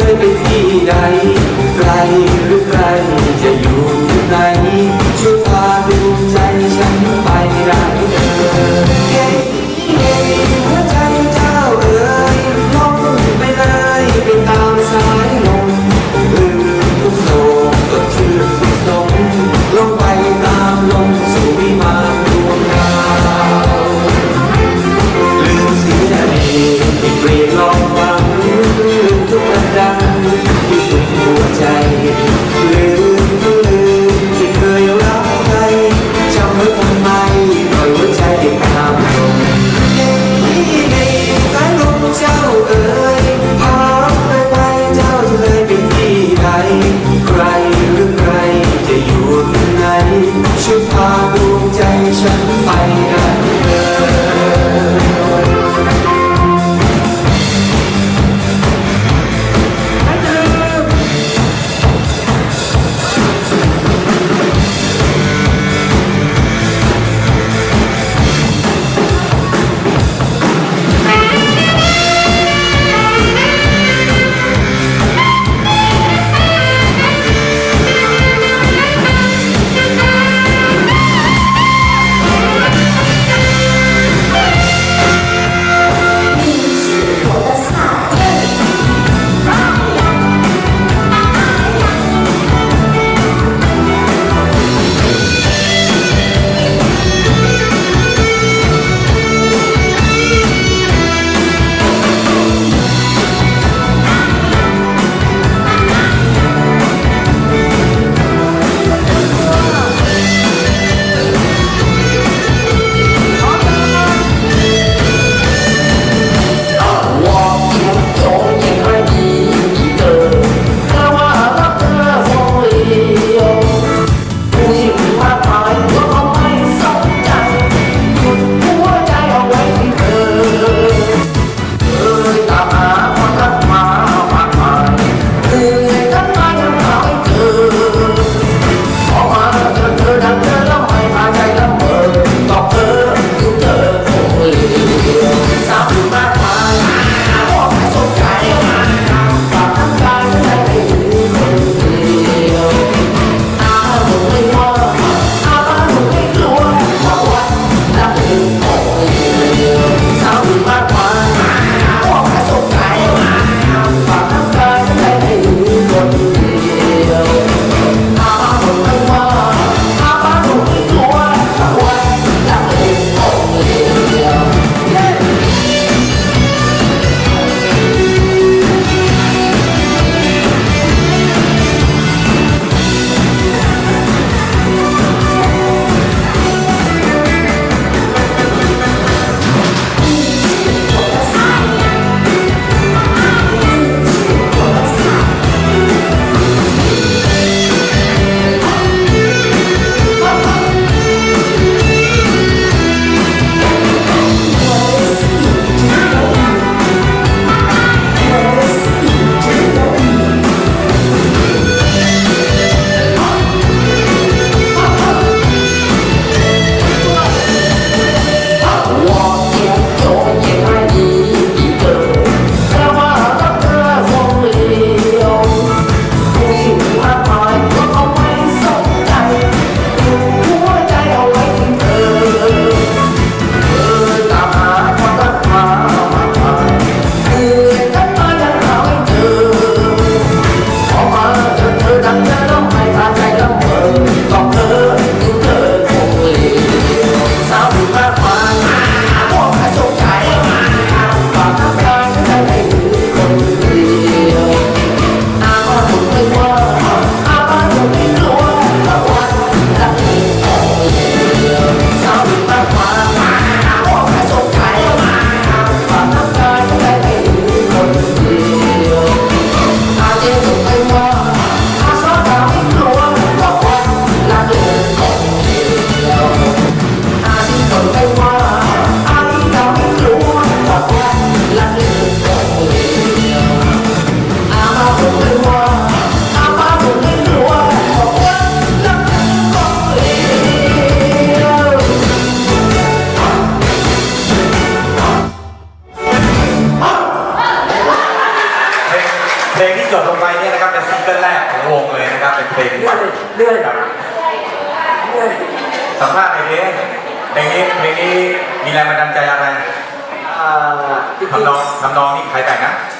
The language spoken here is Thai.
เคยไปที่ใดไกล เลยนะครับเป็นเพลงเรื่อยเรื่อยครับเรื่อยสัมภาษณ์ในเพลงเพลงนี้เพลงนี้มีแรงบันดาลใจอะไรอ่าจริงทำนองทำนองนี่ใครแต่งนะๆ